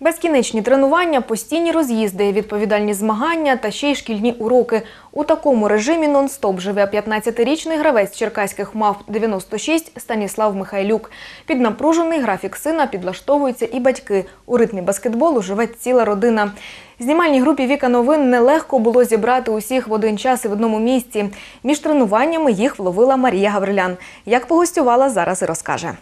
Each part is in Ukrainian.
Безкінечні тренування, постійні роз'їзди, відповідальні змагання та ще й шкільні уроки. У такому режимі нон-стоп живе 15-річний гравець черкаських мав 96 Станіслав Михайлюк. Під напружений графік сина підлаштовуються і батьки. У ритмі баскетболу живе ціла родина. Знімальній групі Віка новин нелегко було зібрати усіх в один час і в одному місці. Між тренуваннями їх вловила Марія Гаврилян. Як погостювала, зараз і розкаже.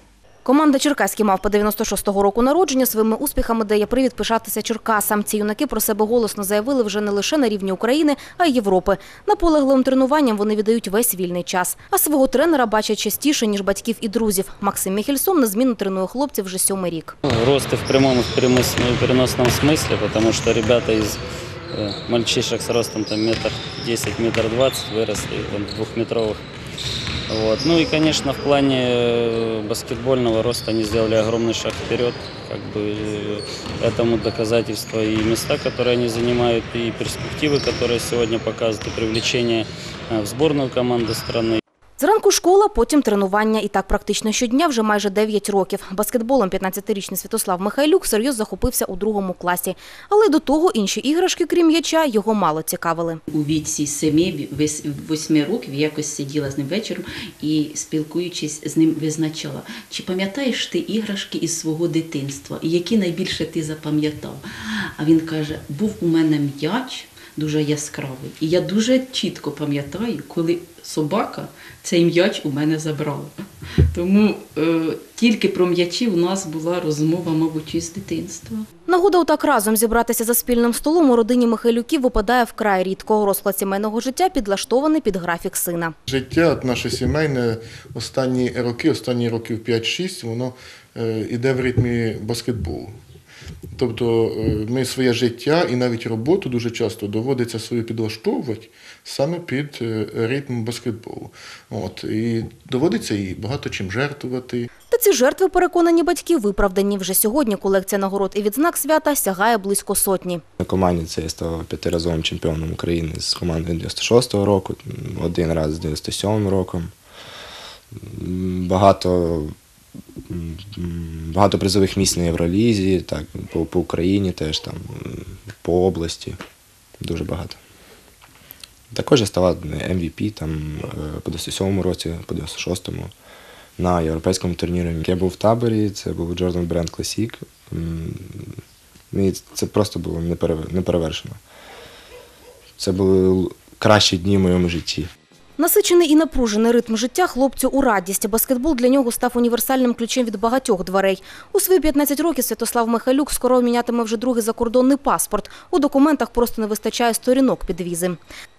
Команда Черкаські мавпи 96-го року народження своїми успіхами дає привід пишатися Черкасам. Ці юнаки про себе голосно заявили вже не лише на рівні України, а й Європи. Наполегливим тренуванням вони віддають весь вільний час. А свого тренера бачать частіше, ніж батьків і друзів. Максим Міхельсон незмінно тренує хлопців вже сьомий рік. Ну, Рост и в прямом и в перемыс- ну, и переносном смысле, потому что ребята из э, мальчишек с ростом там метр десять, метр двадцать выросли там, двухметровых. Вот. Ну и, конечно, в плане э, баскетбольного роста они сделали огромный шаг вперед. Как бы э, этому доказательство и места, которые они занимают, и перспективы, которые сегодня показывают, и привлечение э, в сборную команды страны. Зранку школа, потім тренування. І так практично щодня вже майже 9 років. Баскетболом 15-річний Святослав Михайлюк серйозно захопився у другому класі. Але до того інші іграшки, крім м'яча, його мало цікавили. У віці 7-8 років якось сиділа з ним вечором і, спілкуючись з ним, визначала, чи пам'ятаєш ти іграшки із свого дитинства, які найбільше ти запам'ятав. А він каже: був у мене м'яч дуже яскравий, і я дуже чітко пам'ятаю, коли собака цей м'яч у мене забрала. Тому е, тільки про м'ячі у нас була розмова, мабуть, із дитинства. Нагода отак разом зібратися за спільним столом у родині Михайлюків випадає вкрай рідко. Розклад сімейного життя підлаштований під графік сина. Життя наше сімейне останні роки, останні років 5-6, воно е, іде в ритмі баскетболу. Тобто е, ми своє життя і навіть роботу дуже часто доводиться свою підлаштовувати саме під е, ритм баскетболу. От, і доводиться і багато чим жертвувати. Та ці жертви, переконані батьки, виправдані. Вже сьогодні колекція нагород і відзнак свята сягає близько сотні. На команді це я став п'ятиразовим чемпіоном України з команди 96-го року, один раз з 97-м роком. Багато, багато призових місць на Євролізі, так, по, по Україні теж, там, по області. Дуже багато. Також я ставав MVP там, е, по 97-му році, по 96-му на європейському турнірі. Я був в таборі, це був Jordan Brand Classic. І це просто було неперевершено. Це були кращі дні в моєму житті. Насичений і напружений ритм життя хлопцю у радість. Баскетбол для нього став універсальним ключем від багатьох дверей. У свої 15 років Святослав Михайлюк скоро мінятиме вже другий закордонний паспорт. У документах просто не вистачає сторінок під візи.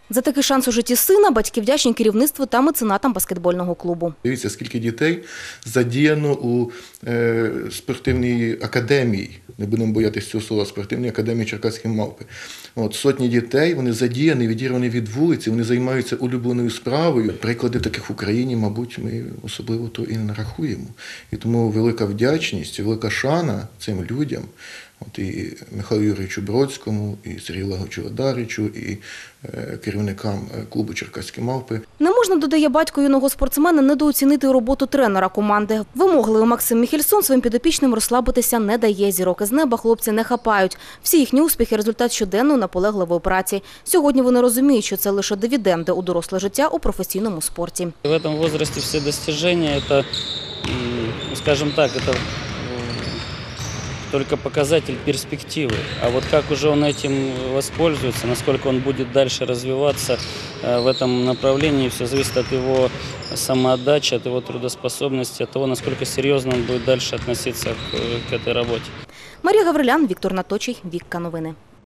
За такий шанс у житті сина батьки вдячні керівництву та меценатам баскетбольного клубу. Дивіться, скільки дітей задіяно у е, спортивній академії. Не будемо боятися цього слова, спортивній академії Черкаської мавпи. От сотні дітей вони задіяні, відірвані від вулиці, вони займаються улюбленою справою. Приклади таких в Україні, мабуть, ми особливо то і не нарахуємо. І тому велика вдячність, велика шана цим людям. От і Михайлу Юрійовичу Бродському, і Сергію Лаговичу Одаричу, і е, керівникам е, клубу Черкаські мавпи. Не можна, додає батько юного спортсмена, недооцінити роботу тренера команди. Вимогливий Максим Міхельсон своїм підопічним розслабитися не дає. Зірок із неба хлопці не хапають. Всі їхні успіхи – результат щоденної наполегливої праці. Сьогодні вони розуміють, що це лише дивіденди у доросле життя у професійному спорті. В этом возрасте все достижения это, м, ну, скажем так, это м, только показатель перспективы. А вот как уже он этим воспользуется, насколько он будет дальше развиваться э, в этом направлении, все зависит от его самоотдачи, от его трудоспособности, от того, насколько серьезно он будет дальше относиться к, к этой работе. Марія Гаврилян, Віктор Наточий, Вікка Новини.